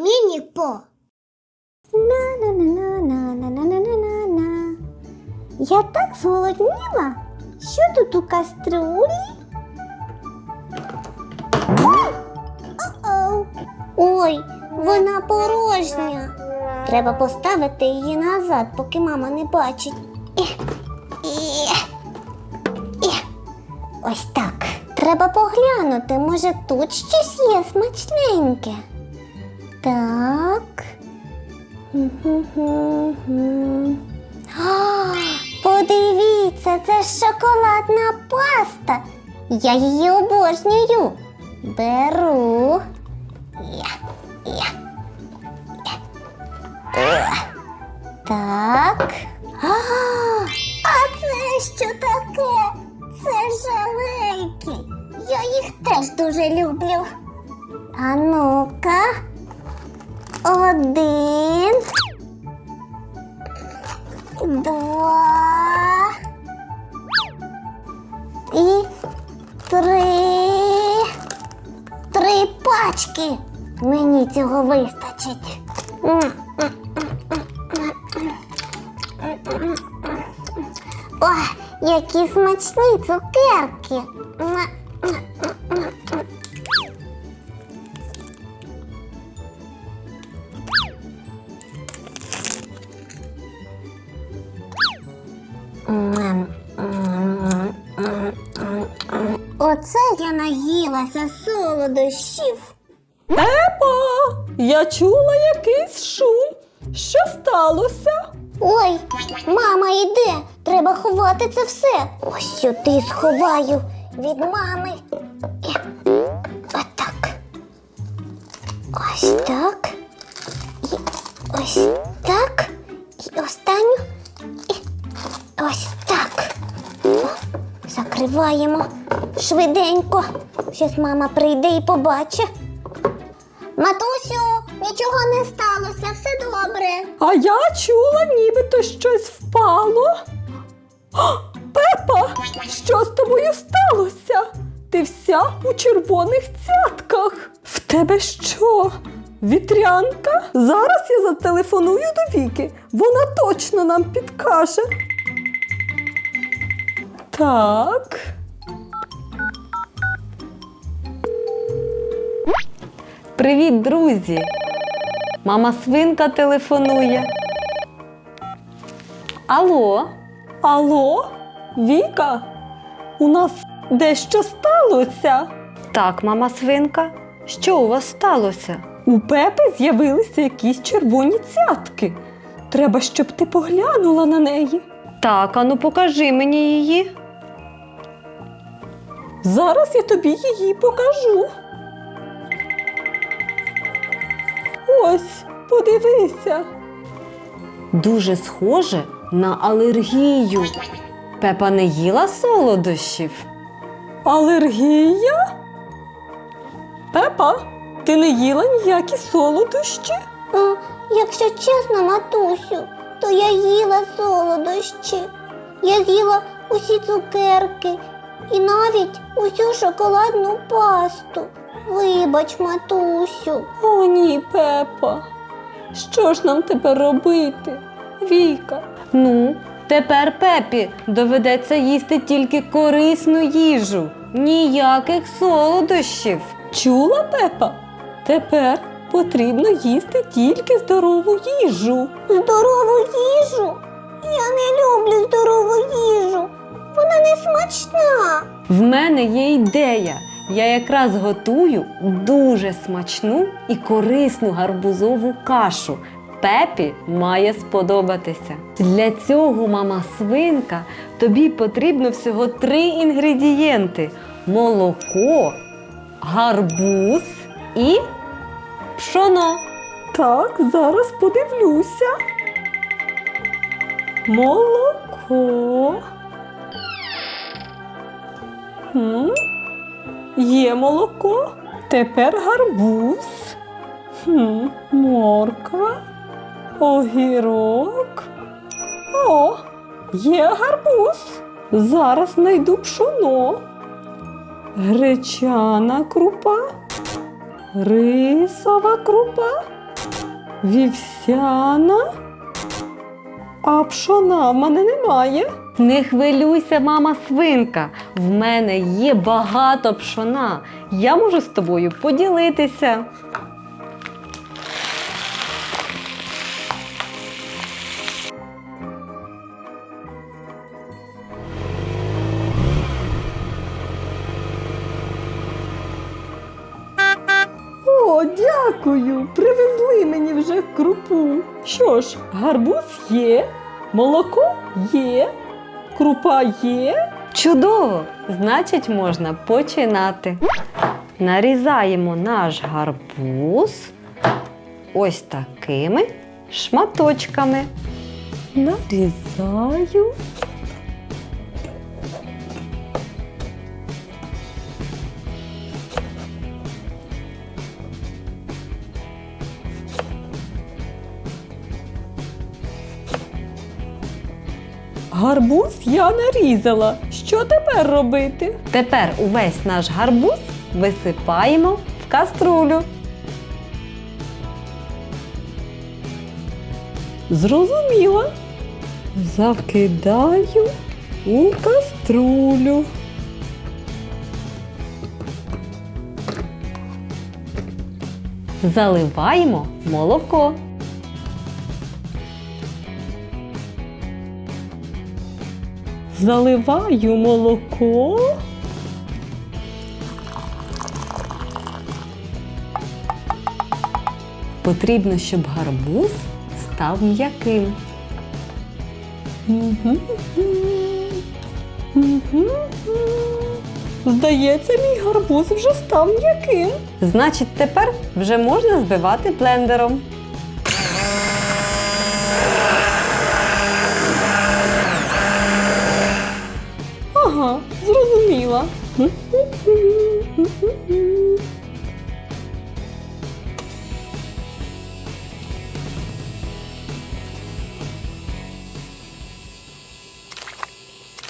Міні-по. На-на-на-на-на-на-на-на-на. Я так зголодніла. Що тут у каструлі? Ой, вона порожня. Треба поставити її назад, поки мама не бачить. Ось так. Треба поглянути, може тут щось є смачненьке. Так. А, Подивіться, це ж шоколадна паста. Я її обожнюю. Беру. Так. А, а це що таке? Це жалейки. Я їх теж дуже люблю. А ну-ка. Один. Два. І три. Три пачки. Мені цього вистачить. Ой, які смачні цукерки. Наїлася солодощів. Пепо, я чула якийсь шум. Що сталося? Ой, мама йде. Треба ховати це все. Ось сюди сховаю від мами. Отак. Ось так. І ось так. І останню. І ось так. Закриваємо швиденько. Щось мама прийде і побачить. Матусю, нічого не сталося, все добре. А я чула, нібито щось впало. О, Пепа, що з тобою сталося? Ти вся у червоних цятках. В тебе що? Вітрянка? Зараз я зателефоную до Віки. Вона точно нам підкаже. Так. Привіт, друзі! Мама свинка телефонує. Алло? Алло? Віка? У нас дещо сталося. Так, мама свинка. Що у вас сталося? У Пепи з'явилися якісь червоні цятки. Треба, щоб ти поглянула на неї. Так, ану покажи мені її. Зараз я тобі її покажу. Ось, подивися. Дуже схоже на алергію. Пепа не їла солодощів. Алергія? Пепа, ти не їла ніякі солодощі? А, якщо чесно, матусю, то я їла солодощі. Я з'їла усі цукерки і навіть усю шоколадну пасту. Вибач, матусю. О, ні, Пепа. Що ж нам тепер робити? Віка. Ну, тепер Пепі доведеться їсти тільки корисну їжу. Ніяких солодощів. Чула, Пепа? Тепер потрібно їсти тільки здорову їжу. Здорову їжу? Я не люблю здорову їжу. Вона не смачна. В мене є ідея. Я якраз готую дуже смачну і корисну гарбузову кашу. Пепі має сподобатися. Для цього, мама свинка, тобі потрібно всього три інгредієнти: молоко, гарбуз і пшоно. Так, зараз подивлюся. Молоко. Хм. Є молоко. Тепер гарбуз. Хм, морква. Огірок. О, є гарбуз. Зараз знайду пшоно. Гречана крупа. Рисова крупа. Вівсяна? А пшона в мене немає. Не хвилюйся, мама свинка. В мене є багато пшона. Я можу з тобою поділитися. О, дякую! Привезли мені вже крупу. Що ж, гарбуз є, молоко є, крупа є. Чудово! Значить, можна починати. Нарізаємо наш гарбуз ось такими шматочками. Нарізаю. Гарбуз я нарізала. Що тепер робити? Тепер увесь наш гарбуз висипаємо в каструлю. Зрозуміла. Закидаю у каструлю. Заливаємо молоко. Заливаю молоко. Потрібно, щоб гарбуз став м'яким. Здається, мій гарбуз вже став м'яким. Значить, тепер вже можна збивати блендером. Ага, зрозуміла.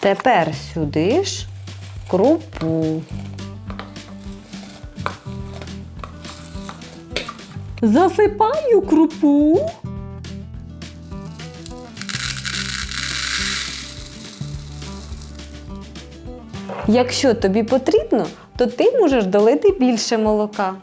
Тепер сюди ж крупу. Засипаю крупу. Якщо тобі потрібно, то ти можеш долити більше молока.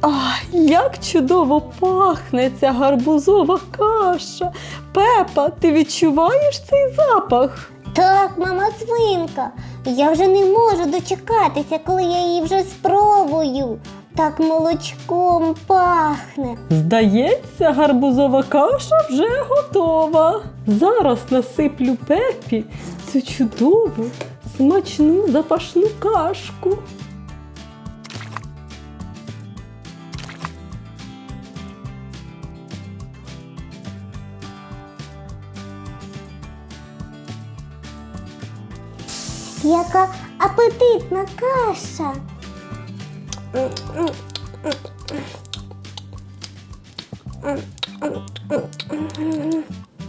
Ах, як чудово пахне ця гарбузова каша. Пепа, ти відчуваєш цей запах? Так, мама свинка, я вже не можу дочекатися, коли я її вже спробую. Так молочком пахне. Здається, гарбузова каша вже готова. Зараз насиплю пепі цю чудову, смачну запашну кашку. Яка апетитна каша.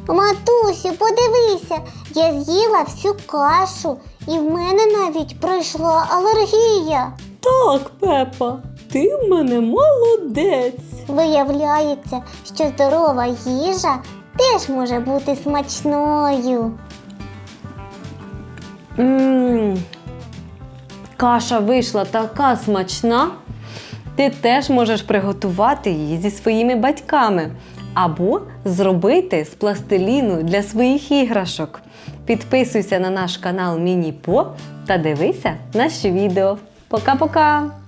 Матусю, подивися, я з'їла всю кашу, і в мене навіть пройшла алергія. Так, Пепа, ти в мене молодець. Виявляється, що здорова їжа теж може бути смачною. Мм, каша вийшла така смачна. Ти теж можеш приготувати її зі своїми батьками або зробити з пластиліну для своїх іграшок. Підписуйся на наш канал Міні-По та дивися наші відео. Пока-пока!